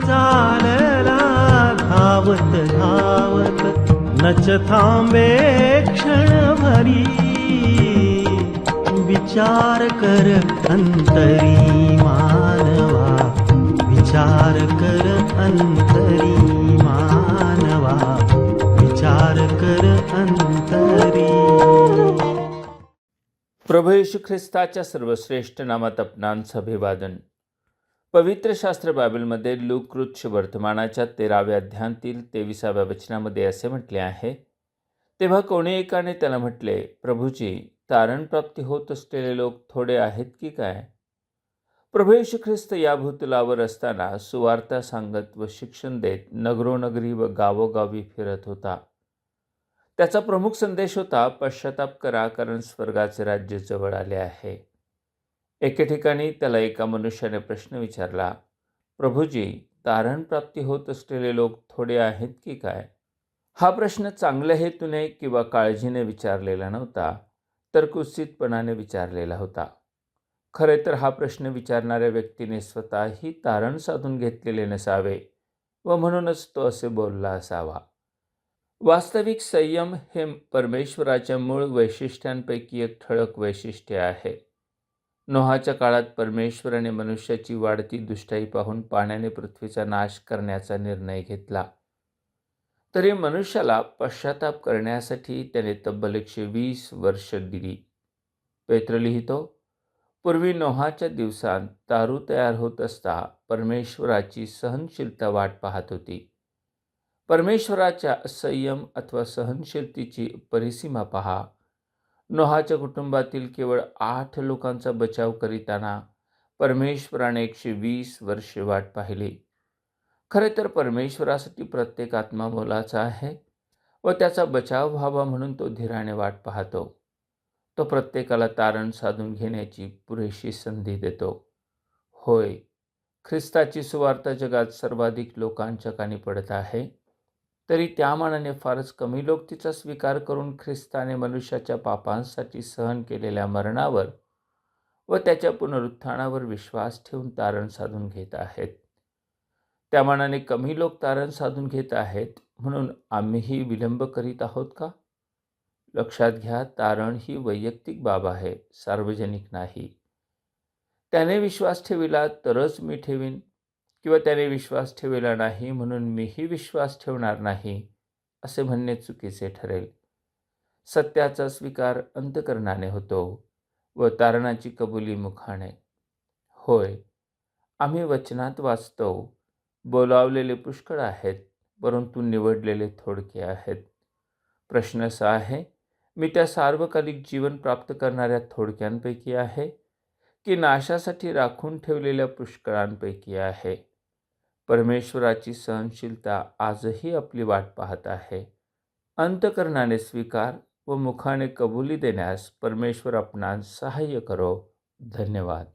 चालला धावत धावत. नच थांबे क्षणभरी. विचार कर अंतरी मानवा. विचार कर अंतरी मानवा. विचार कर अंतरी. प्रभू येशू ख्रिस्ताच्या सर्वश्रेष्ठ नामात आपणांचं अभिवादन. पवित्र शास्त्र बायबलमध्ये लुकृच्छ वर्तमानाच्या तेराव्या अध्यायातील तेविसाव्या वचनामध्ये असे म्हटले आहे तेव्हा कोणी एकाने त्याला म्हटले प्रभूजी तारण प्राप्ती होत असलेले लोक थोडे आहेत की काय? प्रभू येशू ख्रिस्त या भूतलावर असताना सुवार्ता सांगत व शिक्षण देत नगरोनगरी व गावोगावी फिरत होता. त्याचा प्रमुख संदेश होता पश्चाताप करा कारण स्वर्गाचे राज्य जवळ आले आहे. एके ठिकाणी त्याला एका मनुष्याने प्रश्न विचारला प्रभूजी तारणप्राप्ती होत असलेले लोक थोडे आहेत की काय? हा प्रश्न चांगल्या हेतूने किंवा काळजीने विचारलेला नव्हता तर कुत्सितपणाने विचारलेला होता. खरे तर हा प्रश्न विचारणाऱ्या व्यक्तीने स्वतःही तारण साधून घेतलेले नसावे व म्हणूनच तो असे बोलला असावा. वास्तविक संयम हे परमेश्वराच्या मूळ वैशिष्ट्यांपैकी एक ठळक वैशिष्ट्य आहे. नोहाच्या काळात परमेश्वराने मनुष्याची वाढती दुष्टाई पाहून पाण्याने पृथ्वीचा नाश करण्याचा निर्णय घेतला. तरी मनुष्याला पश्चाताप करण्यासाठी त्याने तब्बल एकशे वीस वर्ष दिली. पेत्र लिहितो पूर्वी नोहाच्या दिवसांत तारू तयार होत असता परमेश्वराची सहनशीलता वाट पाहत होती. परमेश्वराच्या संयम अथवा सहनशीलतेची परिसीमा पहा. नोहाच्या कुटुंबातील केवळ आठ लोकांचा बचाव करीताना परमेश्वराने एकशे वीस वर्षे वाट पाहिली. खरे तर परमेश्वरासाठी प्रत्येक आत्मा मोलाचा आहे व त्याचा बचाव व्हावा म्हणून तो धीराने वाट पाहतो. तो प्रत्येकाला तारण साधून घेण्याची पुरेशी संधी देतो. होय ख्रिस्ताची सुवार्ता जगात सर्वाधिक लोकांच्या कानी पडत आहे. तरी त्या मानाने फारच कमी लोक तिचा स्वीकार करून ख्रिस्ताने मनुष्याच्या पापांसाठी सहन केलेल्या मरणावर व त्याच्या पुनरुत्थानावर विश्वास ठेवून तारण साधून घेत आहेत. त्या मानाने कमी लोक तारण साधून घेत आहेत म्हणून आम्हीही विलंब करीत आहोत का? लक्षात घ्या तारण ही वैयक्तिक बाब आहे सार्वजनिक नाही. त्याने विश्वास ठेविला तरच मी ठेवीन. किंवा त्याने विश्वास ठेवला नाही म्हणून मीही विश्वास ठेवणार नाही असे म्हणणे चुकीचे ठरेल. सत्याचा स्वीकार अंतकरणाने होतो व तारणाची कबुली मुखाने. होय आम्ही वचनात वाचतो बोलावलेले पुष्कळ आहेत परंतु निवडलेले थोडके आहेत. प्रश्न असा आहे मी त्या सार्वकालिक जीवन प्राप्त करणाऱ्या थोडक्यांपैकी आहे की नाशासाठी राखून ठेवलेल्या पुष्कळांपैकी आहे? परमेश्वराची सहनशीलता आजही आपली वाट पाहत आहे. अंतकरणाने स्वीकार व मुखाने कबुली देण्यास परमेश्वर आपणास सहाय्य करो. धन्यवाद.